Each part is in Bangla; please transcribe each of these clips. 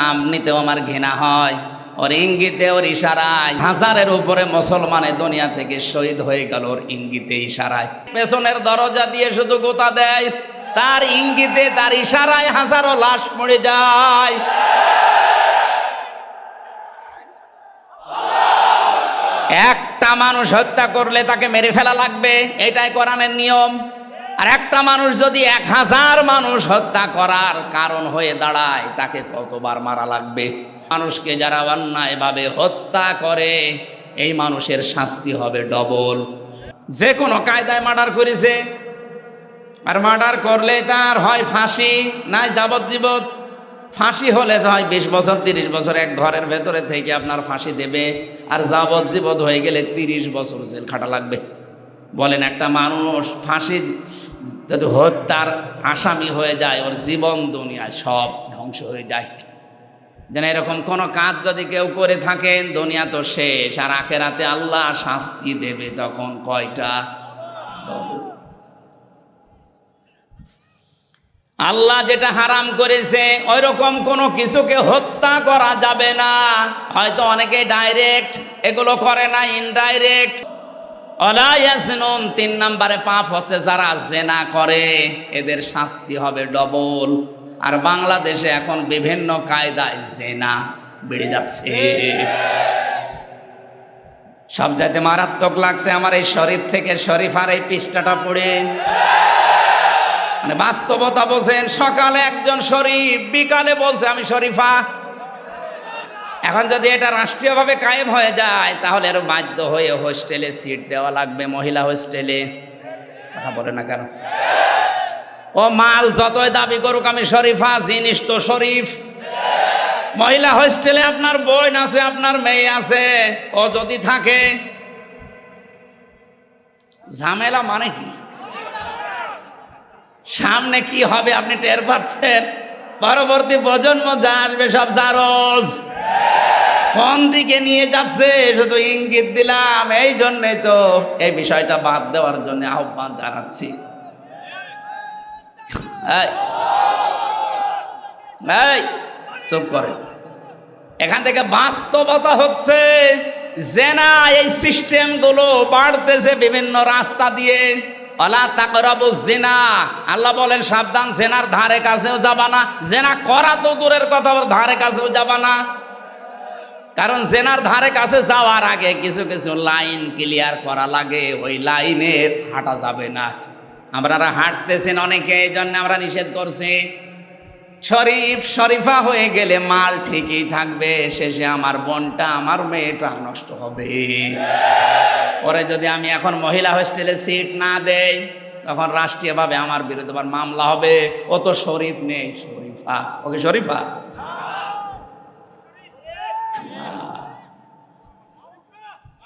নাম নিতেও আমার ঘৃণা হয়। ওর ইঙ্গিতে, ওর ইশারায় হাজারের উপরে মুসলমানে দুনিয়া থেকে শহীদ হয়ে গেল ওর ইঙ্গিতে, ইশারায়। পেছনের দরজা দিয়ে শুধু গোতা দেয়, তার ইঙ্গিতে, তার ইশারায় হাজারো লাশ পড়ে যায়। একটা মানুষ হত্যা করলে তাকে মেরে ফেলা লাগবে, এটাই কোরআনের নিয়ম। আর একটা মানুষ যদি এক হাজার মানুষ হত্যা করার কারণ হয়ে দাঁড়ায়, তাকে কতবার মারা লাগবে? মানুষকে যারা অন্যায়ভাবে হত্যা করে, এই মানুষের শাস্তি হবে ডবল। যে কোনো কায়দায় মার্ডার করেছে, আর মার্ডার করলে তার হয় ফাঁসি, নাই যাবজ্জীবন। ফাঁসি হলে তো হয় বিশ বছর, তিরিশ বছর, এক ঘরের ভেতরে থেকে আপনার ফাঁসি দেবে, আর যাবজ্জীবন হয়ে গেলে তিরিশ বছর জেল খাটা লাগবে। বলেন, একটা মানুষ ফাঁসি যদি হত্যার আসামি হয়ে যায়, ওর জীবন, দুনিয়া সব ধ্বংস হয়ে যায়। যেন এরকম কোনো কাজ যদি কেউ করে থাকেন, দুনিয়া তো শেষ, আর আখেরাতে আল্লাহ শাস্তি দেবে তখন কয়টা? আল্লাহ যেটা হারাম করেছে ওই রকম কোনো কিছুকে হত্যা করা যাবে না। হয়তো অনেকে ডাইরেক্ট এগুলো করে না ইনডাইরেক্ট অলায়াসনুন তিন নম্বরে পাপ হচ্ছে যারা জেনা করে, এদের শাস্তি হবে ডবল। আর বাংলাদেশে এখন বিভিন্ন কায়দায় জেনা বেড়ে যাচ্ছে। সব যাইতে মারাত্মক লাগছে আমার এই শরীফ থেকে শরীফ আর এই পৃষ্ঠাটা পড়ে মানে বাস্তবতা বলছেন সকালে একজন শরীফ, বিকালে বলছে, আমি শরীফা এখন যদি এটা রাষ্ট্রীয়ভাবে কায়েম হয়ে যায়, তাহলে আরও বাধ্য হয়ে হোস্টেলে সিট দেওয়া লাগবে, মহিলা হোস্টেলে। কথা বলে না কেন? ও মাল যতই দাবি করুক, আমি শরীফা জিনিস তো শরীফ। মহিলা হোস্টেলে আপনার বোন আছে, আপনার মেয়ে আছে, ও যদি থাকে। ঝামেলা মানে কি? সামনে কি হবে আপনি টের পাচ্ছেন? পরবর্তী প্রজন্ম যা আসবে সব জারজ কোন দিকে নিয়ে যাচ্ছে? শুধু ইঙ্গিত দিলাম। এই জন্যে তো এই বিষয়টা বাদ দেওয়ার জন্য আহ্বান জানাচ্ছি। চুপ করে এখান থেকে বাস্তবতা হচ্ছে, জেনা এই সিস্টেমগুলো বাড়তেছে বিভিন্ন রাস্তা দিয়ে। অলা তাকরাবু জেনা। আল্লাহ বলেন, সাবধান, জেনার ধারে কাছেও যাবা না। জেনা করা তো দূরের কথা, ধারে কাছেও যাবা না। কারণ জেনার ধারে কাছে যাওয়ার আগে কিছু কিছু লাইন ক্লিয়ার করা লাগে, ওই লাইনে হাঁটা যাবে না। আপনারা হাঁটতেছেন অনেকে, এই জন্য আমরা নিষেধ করছি। শরীফ শরীফা হয়ে গেলে মাল ঠিকই থাকবে, শেষে আমার বোনটা, আমার মেয়েটা নষ্ট হবে। পরে যদি আমি এখন মহিলা হোস্টেলে সিট না দেই, তখন রাষ্ট্রীয়ভাবে আমার বিরুদ্ধে মামলা হবে। ও তো শরীফ নেই, শরীফা। ওকে শরীফা?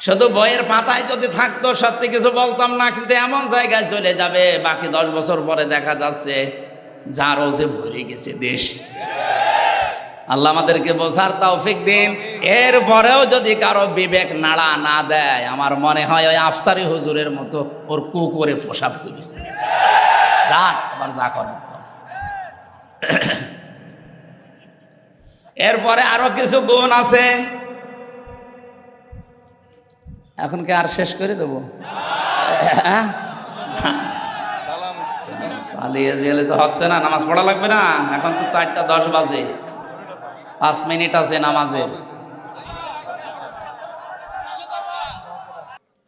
শুধু বইয়ের পাতায় যদি থাকতো, সত্যি কিছু বলতাম না, কিন্তু এমন জায়গায় চলে যাবে, বাকি দশ বছর পরে দেখা যাচ্ছে যারও যে ভরে গেছে দেশ। আল্লাহ আমাদেরকে বোঝার তৌফিক দিন। এরপরেও যদি কারও বিবেক নাড়া না দেয়, আমার মনে হয় ওই আফসারি হুজুরের মতো ওর কুকুরে পোশাক করেছে যান এবার যা কর। এরপরে আরও কিছু গুণ আছে। এখন কি আর শেষ করে দেবো? চালিয়ে গেলে তো হচ্ছে না নামাজ পড়া লাগবে না। এখন তো চারটা দশ বাজে। পাঁচ মিনিট আছে নামাজে।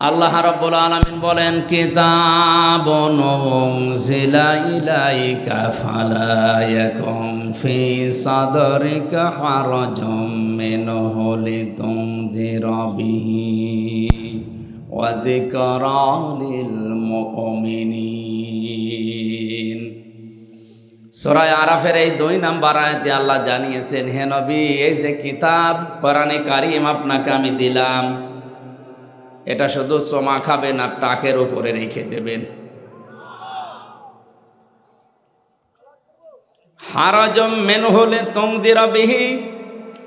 আল্লাহ রাব্বুল আলামিন বলেন কিতাবুন উনজিলা ইলাইকা ফালা ইয়াকুম ফি সাদরিকা হারাজুম মিনহু লিতুনযিরা বিহি। লিল মুমিনিন সরাই আরাফের এই দুই নাম্বার আয়াতে আল্লাহ জানিয়েছেন, হে নবী, এই যে কিতাব কোরআনে কারিম আপনাকে আমি দিলাম, এটা শুধু চমা খাবেন আর টাকের উপরে রেখে দেবেন। হারাজম মেন হলে বিহি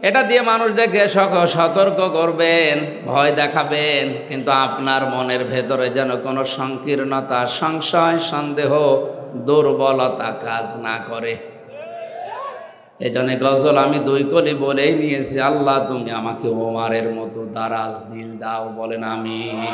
এটা দিয়ে মানুষদেরকে সক- সতর্ক করবেন, ভয় দেখাবেন, কিন্তু আপনার মনের ভেতরে যেন কোনো সংকীর্ণতা, সংশয়, সন্দেহ, দুর্বলতা কাজ না করে। এই জন্য গজল আমি দুই কলি বলেই নিয়েছি, আল্লাহ, তুমি আমাকে ওমারের মতো দারাজ দিল দাও। বলেন আমি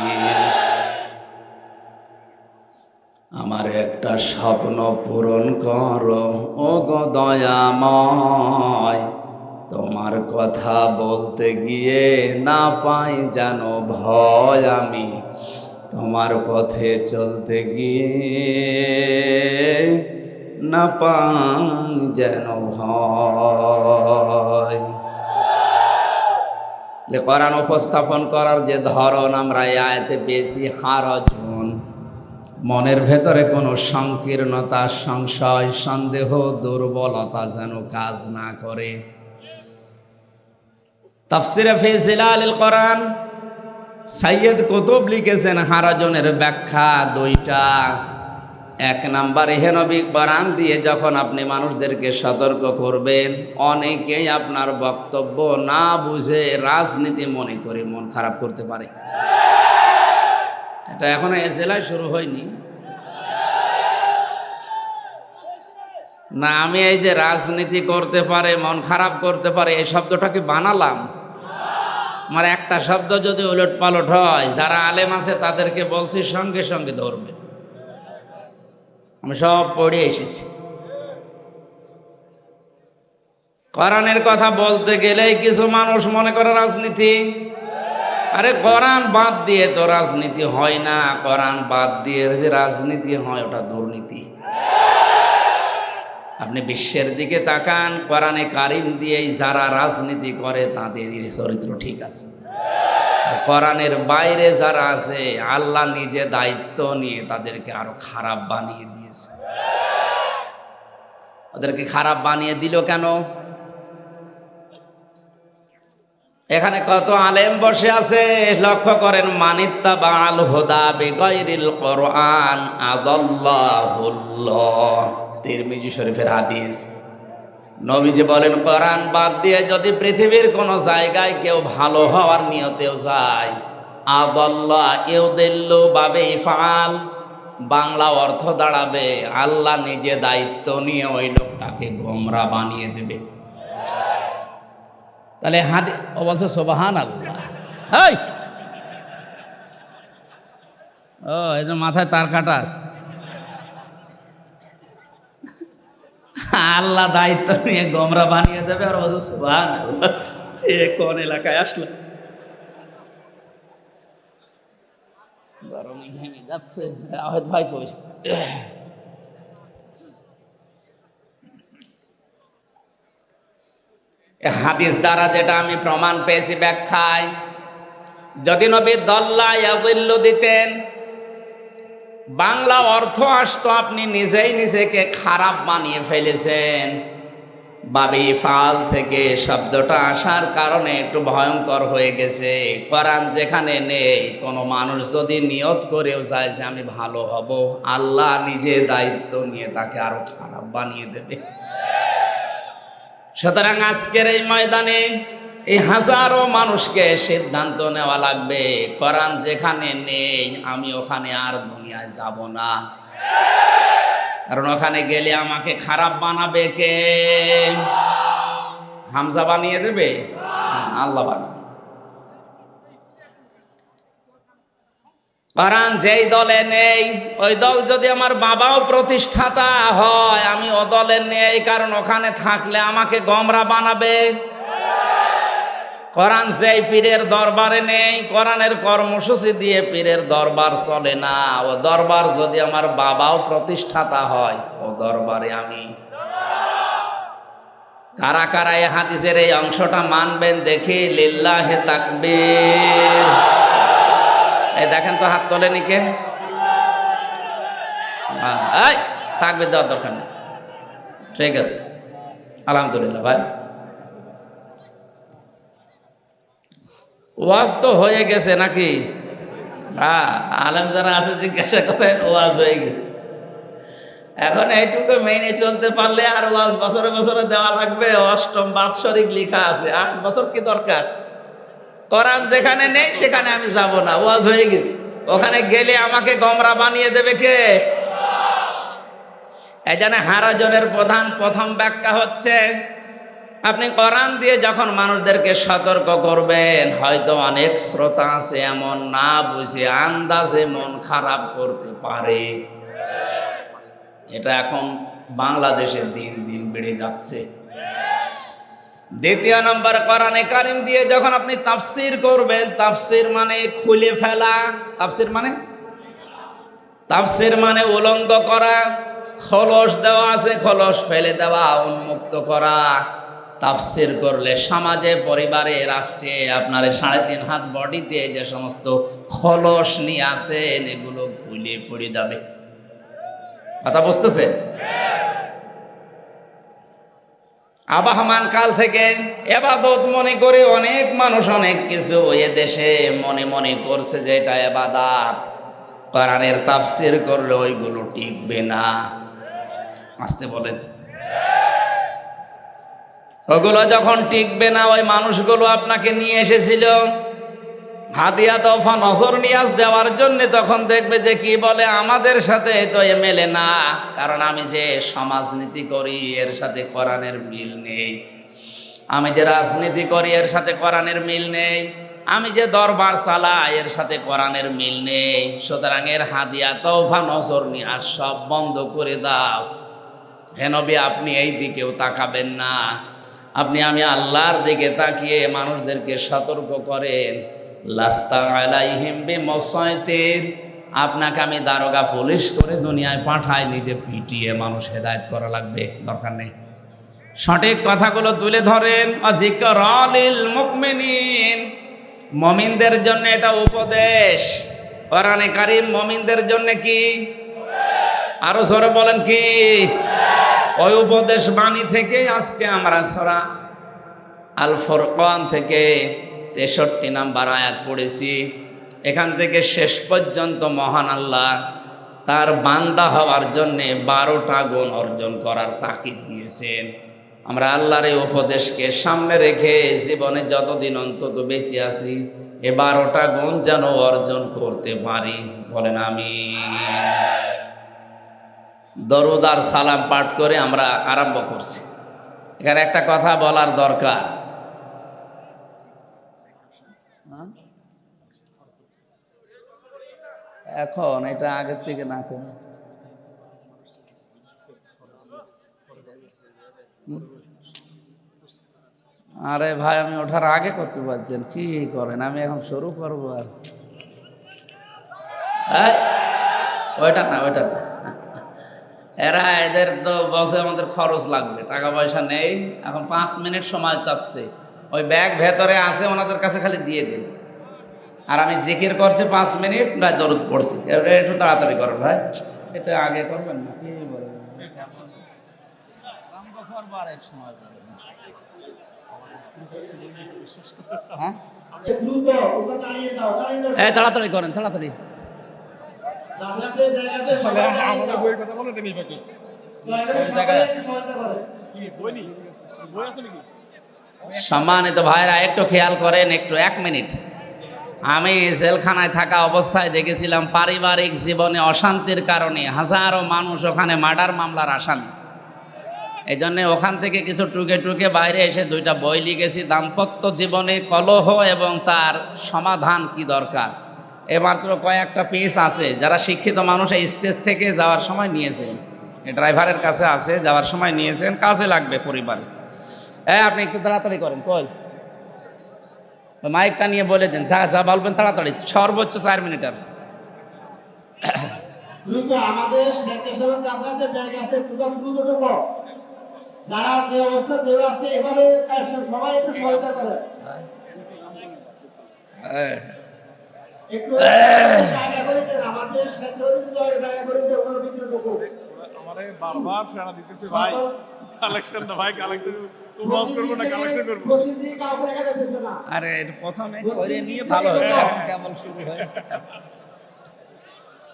আমার একটা স্বপ্ন পূরণ করো ও গো দয়াময়। তোমার কথা বলতে গিয়ে না পাই যেন ভয় আমি। তোমার পথে চলতে গিয়ে না পাই যেন ভয়। কোরআন উপস্থাপন করার যে ধরন আমরা এই আয়াতে পেয়েছি হারজন মনের ভেতরে কোনো সংকীর্ণতা, সংশয়, সন্দেহ, দুর্বলতা যেন কাজ না করে। তাফসিরে ফি জিলালিল কোরআন সাইয়দ কুতুব লিখেছেন, হারাজনের ব্যাখ্যা দুইটা। এক নাম্বার হেনবি কোরআন দিয়ে যখন আপনি মানুষদেরকে সতর্ক করবেন, অনেকেই আপনার বক্তব্য না বুঝে রাজনীতি মনে করে মন খারাপ করতে পারে। এটা এখনও এ জেলায় শুরু হয়নি। না, আমি এই যে রাজনীতি করতে পারে, মন খারাপ করতে পারে, এই শব্দটাকে বানালাম? আমার একটা শব্দ যদি উলট পালট হয়, যারা আলেম আছে তাদেরকে বলছি সঙ্গে সঙ্গে ধরবে। আমি সব পড়ে এসেছি। কোরআনের কথা বলতে গেলে কিছু মানুষ মনে করে রাজনীতি। আরে কোরআন বাদ দিয়ে তো রাজনীতি হয় না। কোরআন বাদ দিয়ে যে রাজনীতি হয়, ওটা দুর্নীতি। আপনি বিশ্বের দিকে তাকান, কোরআনে কারিম দিয়েই যারা রাজনীতি করে তাদের চরিত্র ঠিক আছে। কোরআনের বাইরে যারা আছে, আল্লাহ নিজে দায়িত্ব নিয়ে তাদেরকে আরও খারাপ বানিয়ে দিয়েছে। ওদেরকে খারাপ বানিয়ে দিল কেন? এখানে কত আলেম বসে আছে, লক্ষ্য করেন মানিত্তা বাল হোদা বেগৈরিল কোরআন আদাল্লাহুল্লাহ। তিরমিজি শরীফের হাদিস। নবীজি বলেন, কোরআন বাদ দিয়ে যদি পৃথিবীর কোনো জায়গায় কেউ ভালো হওয়ার নিয়তেও যায়, আদল্লাহ এও দিল্ল বাবে ইফাল বাংলা অর্থ দাঁড়াবে, আল্লাহ নিজে দায়িত্ব নিয়ে ওই লোকটাকে গোমরা বানিয়ে দেবে। তাহলে হাতে ও বলছে সোবাহান আল্লাহ ও, এই মাথায় তার কাটা আছে। আল্লাহ দায়িত্ব নিয়ে গোমরা বানিয়ে দেবে, আর বলছে আল্লাহ এ কোন এলাকায় আসলো? গরমে ঘেমে যাচ্ছে আহেদ ভাই কই? হাদিস দ্বারা যেটা আমি প্রমাণ পেয়েছি ব্যাখ্যায়, যদি নবী দল্লা দিতেন বাংলা অর্থ আসতো আপনি নিজেই নিজেকে খারাপ বানিয়ে ফেলেছেন। বাবি ফাল থেকে শব্দটা আসার কারণে একটু ভয়ঙ্কর হয়ে গেছে। কোরআন যেখানে নেই, কোনো মানুষ যদি নিয়ত করেও যায় যে আমি ভালো হব, আল্লাহ নিজে দায়িত্ব নিয়ে তাকে আরও খারাপ বানিয়ে দেবে। সুতরাং আজকের এই ময়দানে এই হাজারো মানুষকে সিদ্ধান্ত নেওয়া লাগবে, কোরআন যেখানে নেই, আমি ওখানে আর দুনিয়ায় যাব না। কারণ ওখানে গেলে আমাকে খারাপ বানাবে কে? হামজা বানিয়ে দেবে? আল্লাহ বানাবে। কারণ যেই দলে নেই, ওই দল যদি আমার বাবাও প্রতিষ্ঠাতা হয় আমি ও দলে নেই, কারণ ওখানে থাকলে আমাকে গমরা বানাবে। কোরআন যেই পীরের দরবারে নেই, কোরআনের কর্মসূচি দিয়ে পীরের দরবার চলে না। ও দরবার যদি আমার বাবাও প্রতিষ্ঠাতা হয়, ও দরবারে আমি। কারা কারা এ হাদিসের এই অংশটা মানবেন দেখি, লিল্লাহে তাকবীর। এই দেখেন তো হাত তোলে নিকে থাকবে দেওয়ার দরকার নেই। ঠিক আছে। আলহামদুলিল্লাহ, ভাই। ওয়াজ তো হয়ে গেছে নাকি? হ্যাঁ আলেম যারা আছে জিজ্ঞাসা করে, ওয়াজ হয়ে গেছে। এখন এইটুকু মেনে চলতে পারলে আর ওয়াজ বছরে বছরে দেওয়া লাগবে। অষ্টম বাৎসরিক লেখা আছে, আট বছর কি দরকার? কোরআন যেখানে নেই, সেখানে আমি যাব না, ওয়াজ হয়ে গেছে। ওখানে গেলে আমাকে গমরা বানিয়ে দেবে কে? জন্য হারাজনের প্রধান প্রথম ব্যাখ্যা হচ্ছে আপনি কোরআন দিয়ে যখন মানুষদেরকে সতর্ক করবেন, হয়তো অনেক শ্রোতা আছে এমন না বুঝে আন্দাজে মন খারাপ করতে পারে। এটা এখন বাংলাদেশে দিন দিন বেড়ে যাচ্ছে। দ্বিতীয় নম্বর, কোরআনে কারিম দিয়ে যখন আপনি তাফসির করবেন, তাফসির মানে খুলে ফেলা। তাফসির মানে? তাফসির মানে উলঙ্গ করা, খলস দেওয়া আছে, খলস ফেলে দেওয়া, উন্মুক্ত করা। তাফসির করলে সমাজে, পরিবারে, রাষ্ট্রে আপনার সাড়ে তিন হাত বডিতে যে সমস্ত খলস নিয়ে আসেন, এগুলো খুলে পড়ে যাবে। কথা বুঝতেছে? আবাহমান কাল থেকে এবাদত মনে করে অনেক মানুষ, অনেক কিছু এ দেশে মনে মনে করছে যে এটা এবাদাত। কোরআনের তাফসির করলে ওইগুলো টিকবে না। আসতে বলেন। ওগুলো যখন টিকবে না, ওই মানুষগুলো আপনাকে নিয়ে এসেছিল। হাতিয়া তোফা নজর নিয়াজ দেওয়ার জন্য তখন দেখবে যে কি বলে, আমাদের সাথে তো এ মেলে না, কারণ আমি যে সমাজনীতি করি, এর সাথে কোরআনের মিল নেই। আমি যে রাজনীতি করি, এর সাথে কোরআনের মিল নেই। আমি যে দরবার চালাই, এর সাথে কোরআনের মিল নেই। সুতরাং এর হাদিয়া তৌফা নজর নিয়াজ সব বন্ধ করে দাও। হেনবি আপনি এই দিকেও তাকাবেন না। আপনি আমি আল্লাহর দিকে তাকিয়ে মানুষদেরকে সতর্ক করেন। লাস্তা আলাইহিম বিমসাইতির আপনাকে আমি দারোগা পুলিশ করে দুনিয়ায় পাঠাই নিতে পিটিয়ে মানুষ হেদায়েত করা লাগবে। দরকার নেই। সঠিক কথাগুলো তুলে ধরেন। অধিকরলিল মুকমিনিন। মমিনদের জন্য এটা উপদেশ। কোরআনে কারিম মমিনদের জন্য কি? আরও জোরে বলেন কি? ওই উপদেশ বাণী থেকে আজকে আমরা সরা আল ফরকান থেকে তেষট্টি নাম্বার আয়াত পড়েছি। এখান থেকে শেষ পর্যন্ত মহান আল্লাহ তার বান্দা হওয়ার জন্যে বারোটা গুণ অর্জন করার তাকিদ দিয়েছেন। আমরা আল্লাহর এই উপদেশকে সামনে রেখে জীবনে যতদিন অন্তত বেঁচে আছি, এ বারোটা গুণ যেন অর্জন করতে পারি। বলেন আমি দরুদ আর সালাম পাঠ করে আমরা আরম্ভ করছি। এখানে একটা কথা বলার দরকার। এখন এটা আগের থেকে না করে আরে ভাই, আমি ওঠার আগে করতে পারছেন কি করেন? আমি এখন শুরু করব আর। ওইটা না ওইটা না। এরা এদের তো বসে আমাদের খরচ লাগবে টাকা পয়সা নেই এখন পাঁচ মিনিট সময় চাচ্ছে। ওই ব্যাগ ভেতরে আছে ওনাদের কাছে খালি দিয়ে দিন। আর আমি জিকির করছি পাঁচ মিনিট না দরদ পড়ছি। এবার একটু তাড়াতাড়ি করেন ভাই। এটা আগে করবেন না? কি হ্যাঁ? তাড়াতাড়ি করেন তাড়াতাড়ি। আমাদের বইয়ের কথা বলো তুমি বাকি সম্মানিত ভাইরা একটু খেয়াল করেন একটু এক মিনিট। আমি জেলখানায় থাকা অবস্থায় দেখেছিলাম পারিবারিক জীবনে অশান্তির কারণে হাজারো মানুষ ওখানে মার্ডার মামলার আসামি। এই জন্যে ওখান থেকে কিছু টুকে টুকে বাইরে এসে দুইটা বই লিখেছি। দাম্পত্য জীবনে কলহ এবং তার সমাধান কি দরকার? মাত্র কয়েকটা পিস আছে যারা শিক্ষিত মানুষ এই স্টেজ থেকে যাওয়ার সময় নিয়েছেন। ড্রাইভারের কাছে আছে যাওয়ার সময় নিয়েছেন কাজে লাগবে পরিবারে। হ্যাঁ আপনি একটু তাড়াতাড়ি করেন কল মাইকটা নিয়ে বলে দেন যা যা বলবেন তাড়াতাড়ি সর্বোচ্চ চার মিনিট আর। আমাদের যারা যে অবস্থা যে এভাবে সবাই একটু সহায়তা করে। হ্যাঁ। আমারে বারবার ফেরা দিতেছে ভাই। কালেকশন না ভাই কালেকশন লস করব না কালেকশন করব। আরে প্রথমে করে নিয়ে ভালো হতো এখন শুরু হয়েছে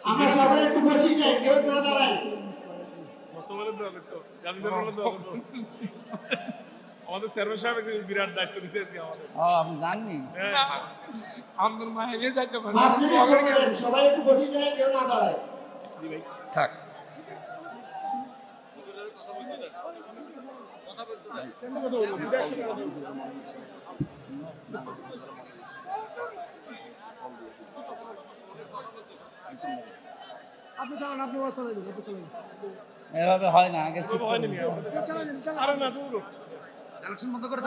আমরা সবাই একটু বসে যাই কেউ দাঁড়াই মোস্তফা বলে তো গাজী স্যার বলে দেওয়া আমাদের চেয়ারম্যান সাহেব বিরাট দায়িত্ব আজকে আমাদের। ও আপনি জাননি? হ্যাঁ। আমাদের মাহিলে যাইতে পারে। সবাই একটু বসে যায় কেউ না দাঁড়ায়। থাক। আপনি চালান আপনি চালাই দিন আপনি চালান। এভাবে হয় না আগে হয়নি। চালাই আরে না দূর কালেকশন বন্ধ করে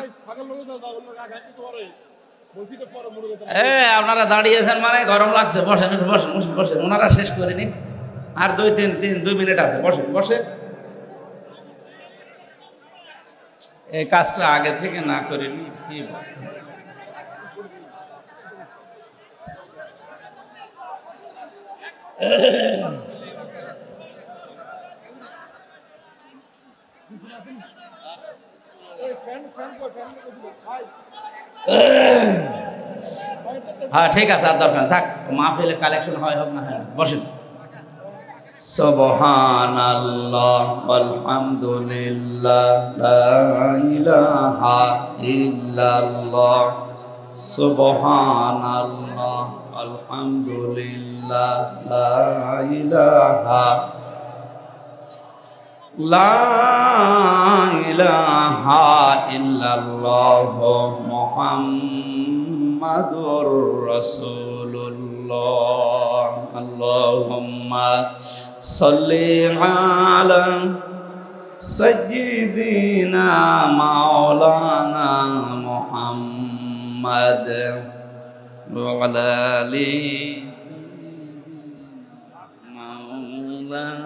এ আপনারা দাঁড়িয়েছেন মানে গরম লাগছে বসেন বসেন বসেন বসেন। ওনারা শেষ করে নিন আর দুই তিন তিন দুই মিনিট আছে বসেন বসে এই কাজটা আগে থেকে না করিনি কি বল? হ্যাঁ ঠিক আছে, আর দরকার। থাক, মাহফিলে কালেকশন হয় হোক না হয়। বসেন সুবহানাল্লাহ আলহামদুলিল্লাহ লা ইলাহা ইল্লাল্লাহ সুবহানাল্লাহ আলহামদুলিল্লাহ লা ইলাহা লা ইলাহা ইল্লাল্লাহ মোহাম্মদুর রসুল্লাহ আল্লাহুম্মা সাল্লি আলা সাইয়্যিদিনা মাওলানা মুহাম্মদ ওয়া আলা আলি মাওলানা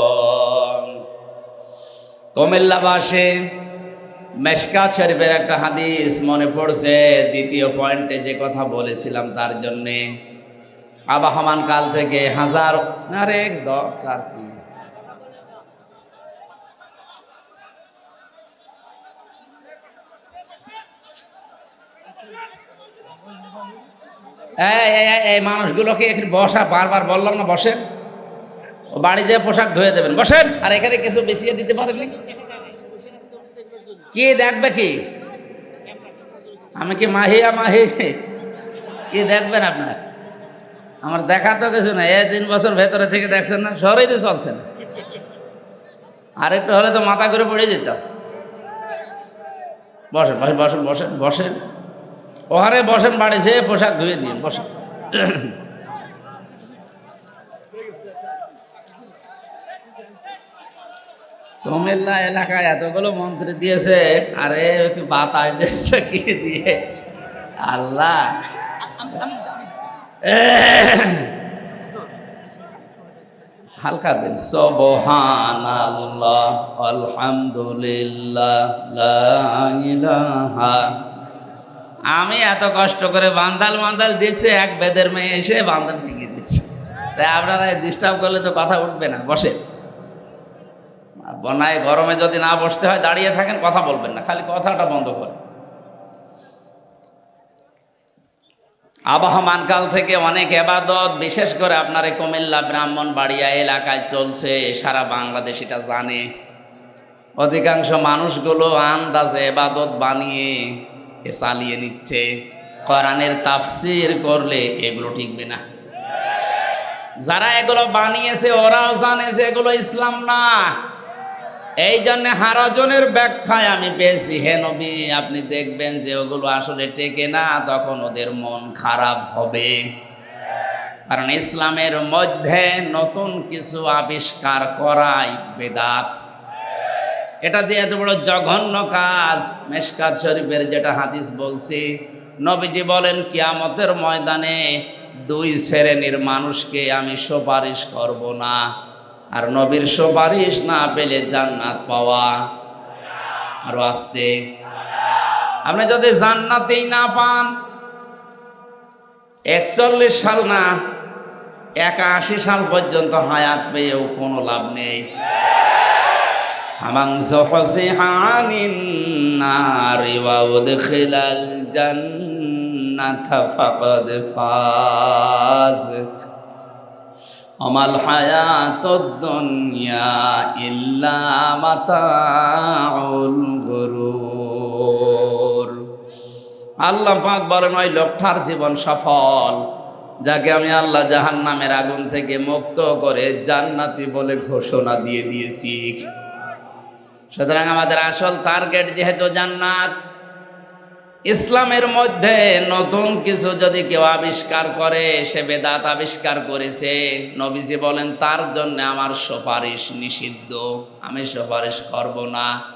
কুমিল্লাবাসী মেশকাত শরীফের একটা হাদিস মনে পড়ছে। দ্বিতীয় পয়েন্টে যে কথা বলেছিলাম তার জন্যে আবাহমান কাল থেকে হাজার আরে দরকার কি? এই মানুষগুলোকে বসা, বারবার বললাম না, বসেন। বাড়ি যেয়ে পোশাক ধুয়ে দেবেন। বসেন। আর এখানে কিছু বেশিয়ে দিতে পারেননি কি দেখবে কি? আমি কি মাহিয়া মাহি? কি দেখবেন আপনার? আমার দেখা তো কিছু না এই তিন বছর ভেতরে থেকে দেখছেন না, শহরেই তো চলছেন। আর একটু হলে তো মাথা করে পড়ে যেতাম বসেন বসেন বসেন বসেন বসেন। ওখানে বসেন বাড়ি যেয়ে পোশাক ধুয়ে দিন বসেন। কুমিল্লা এলাকায় এতগুলো মন্ত্রী দিয়েছে, আরে বাতাস দিয়েছে কি দিয়ে? আল্লাহ। হালকা দিন সবহান আল্লাহ আলহামদুলিল্লাহ আমি এত কষ্ট করে বান্দাল বান্দাল দিচ্ছে এক বেদের মেয়ে এসে বান্দাল ভেঙে দিচ্ছে তাই আপনারা ডিস্টার্ব করলে তো কথা উঠবে না, বসে। বনায় গরমে যদি না বসতে হয়, দাঁড়িয়ে থাকেন, কথা বলবেন না, খালি কথাটা বন্ধ করে আবহমান কাল থেকে অনেক এবাদত, বিশেষ করে আপনার কুমিল্লা ব্রাহ্মণ বাড়িয়া এলাকায় চলছে, সারা বাংলাদেশ এটা জানে। অধিকাংশ মানুষগুলো আন্দাজে এবাদত বানিয়ে এ চালিয়ে নিচ্ছে। কোরআনের তাফসির করলে এগুলো ঠিকবে না। যারা এগুলো বানিয়েছে, ওরাও জানে যে এগুলো ইসলাম না। এই জন্য হারাজনের ব্যাখ্যায় আমি পেয়েছি, হে নবী, আপনি দেখবেন যে ওগুলো আসলে টেকে না, তখন ওদের মন খারাপ হবে। কারণ ইসলামের মধ্যে নতুন কিছু আবিষ্কার করাই বেদাত। এটা যে এত বড় জঘন্য কাজ, মেশকাত শরীফের যেটা হাদিস বলছি, নবীজি বলেন, কিয়ামতের ময়দানে দুই শ্রেণির মানুষকে আমি সুপারিশ করব না। আর নবীর সুপারিশ না পেলে জান্নাত পাওয়া। আরও আসতে। আপনি যদি জান্নাতেই না পান, একচল্লিশ সাল না, একাশি সাল পর্যন্ত হায়াত পেয়েও কোনো লাভ নেই। উদখিলাল ফাকাদ ফাজ। আমাল হায়াতুদ দুনিয়া ইল্লা মাতাউল গুরুর। আল্লাহ পাক বলেন, ওই লোকটার জীবন সফল, যাকে আমি আল্লাহ জাহান্নামের আগুন থেকে মুক্ত করে জান্নাতি বলে ঘোষণা দিয়ে দিয়েছি। সুতরাং আমাদের আসল টার্গেট যেহেতু জান্নাত ইসলামের মধ্যে নতুন কিছু যদি কেউ আবিষ্কার করে, সে বেদাত আবিষ্কার করেছে। নবীজি বলেন, তার জন্য আমার সুপারিশ নিষিদ্ধ। আমি সুপারিশ করব না।